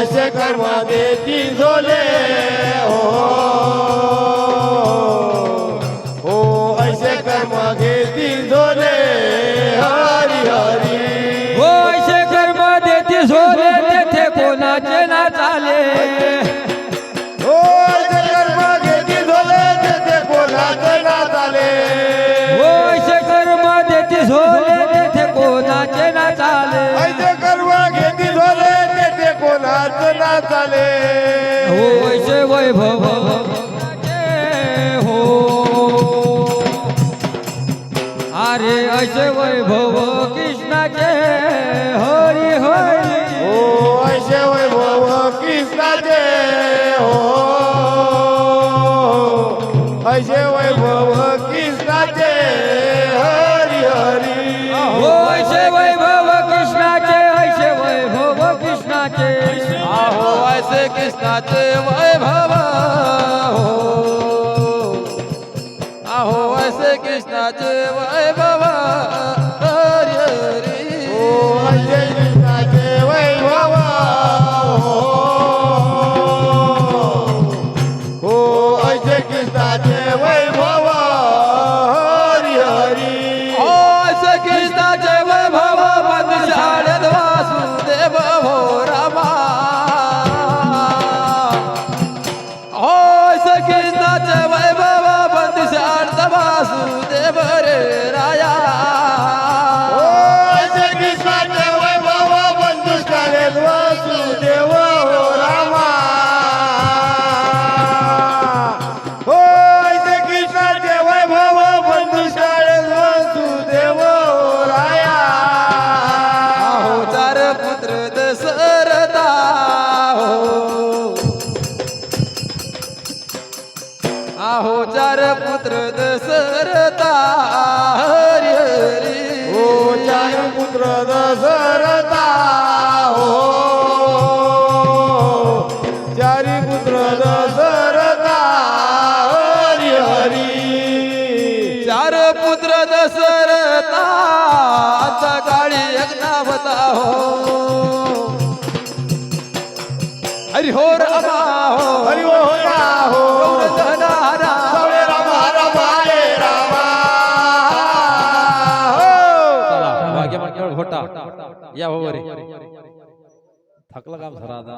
ऐसे कर्म देती झोले हो हो ना चाले. हो ऐसे वैभव. हो. अरे ऐसे वैभव कृष्णाचे. हरी हरी. हो ऐसे वैभव कृष्णाचे. हो. ऐसे वैभव कृष्णाचे. हरी हरी. हो ऐसे वैभव कृष्णाचे. ऐसे वैभव कृष्णाचे. ऐसे कृष्णाचे वैभव हो। आहो ऐसे कृष्णाचे वैभव। हो ऐसे कृष्णाचे वैभव बंदशाळेत वासुदेव रे राय. आहो चार पुत्र दशरथा हरी हरी हो चार पुत्र दशरथा हो चारी पुत्र दशरथा हरी हरी. चार पुत्र दशरथा आता काळी एकनावता हो हरी हो रामा हो हरी हो हो या हो रे थकलं काम सर आता